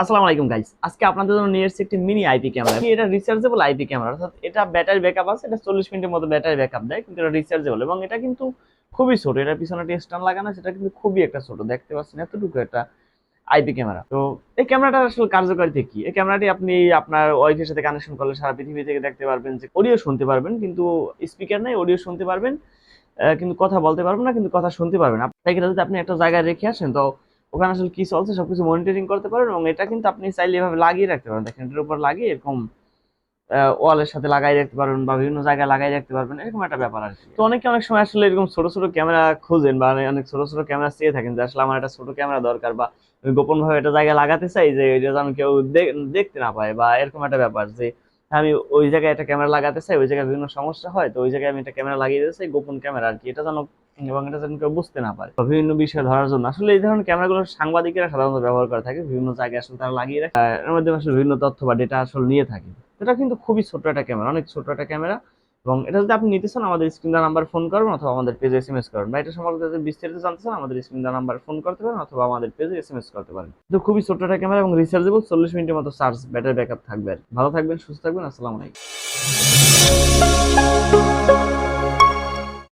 আসসালামু আলাইকুম গাইস আজকে আপনাদের জন্য নিয়ে এসেছি একটি মিনি আইপি ক্যামেরা এটা রিচার্জেবল আইপি ক্যামেরা অর্থাৎ এটা ব্যাটারি ব্যাকআপ আছে। এটা চল্লিশ মিনিটের মতো ব্যাটারি ব্যাকআপ দেয়, কিন্তু এটা রিচার্জেবল এবং এটা কিন্তু খুবই ছোট। এটা পিছনে একটা স্ট্যান্ড লাগানো সেটা কিন্তু খুবই একটা ছোট। দেখতে পাচ্ছেন এতটুকু একটা আইপি ক্যামেরা তো এই ক্যামেরাটা আসলে কার্যকারিতা কি? এই ক্যামেরাটি আপনি আপনার ওয়াইফের সাথে কানেকশন করলে সারা পৃথিবী থেকে দেখতে পারবেন যে অডিও শুনতে পারবেন, কিন্তু স্পিকার নেই অডিও শুনতে পারবেন কিন্তু কথা বলতে পারবেন না, কিন্তু কথা শুনতে পারবেন। যদি আপনি একটা জায়গায় রেখে আসেন, তো ওখানে আসলে কি চলছে, সবকিছু মনিটরিং করতে পারেন এবং এটা কিন্তু আপনি চাইলে এভাবে লাগিয়ে রাখতে পারেন। দেখেন, এটার উপর লাগিয়ে এরকম ওয়ালের সাথে লাগাই রাখতে পারবেন বা বিভিন্ন জায়গায় লাগাই রাখতে পারবেন, এরকম একটা ব্যাপার আর তো অনেকে অনেক সময় আসলে এরকম ছোট ছোট ক্যামেরা খোঁজেন বা অনেক ছোট ছোট ক্যামেরা চেয়ে থাকেন যে আসলে আমার একটা ছোট ক্যামেরা দরকার বা গোপন ভাবে একটা জায়গায় লাগাতে চাই যে এটা যেন কেউ দেখতে না পায় বা এরকম একটা ব্যাপার যে আমি ওই জায়গায় একটা ক্যামেরা লাগাতে চাই, ওই জায়গায় বিভিন্ন সমস্যা হয়, তো ওই জায়গায় আমি একটা ক্যামেরা লাগিয়ে দিতে চাই, গোপন ক্যামেরা আর কি। এটা যেন এবং এটা যেন কেউ বুঝতে না পারে। বিভিন্ন বিষয় ধরার জন্য। আসলে এই ধরনের ক্যামেরাগুলো সাংবাদিকেরা সাধারণত ব্যবহার করে থাকে। বিভিন্ন জায়গায় আসলে তারা লাগিয়ে রাখে। এর মধ্যে আসলে বিভিন্ন তথ্য বা ডেটা আসলে নিয়ে থাকে। এটা কিন্তু খুবই ছোট একটা ক্যামেরা, অনেক ছোট একটা ক্যামেরা। এবং এটা যদি আপনি নিতে চান, আমাদের স্ক্রিন দা নাম্বার ফোন করবেন অথবা আমাদের পেজে এস এম এস করবেন। বা এটা সম্পর্কে যদি বিস্তারিত জানতে চান, আমাদের স্ক্রিন দা নাম্বার ফোন করতে পারেন অথবা আমাদের পেজে এস এম এস করতে পারেন। তো খুবই ছোট একটা ক্যামেরা এবং রিচার্জেবল চল্লিশ মিনিটের মতো চার্জ ব্যাটারি ব্যাকআপ থাকবে ভালো থাকবেন, সুস্থ থাকবেন। আসসালামু আলাইকুম।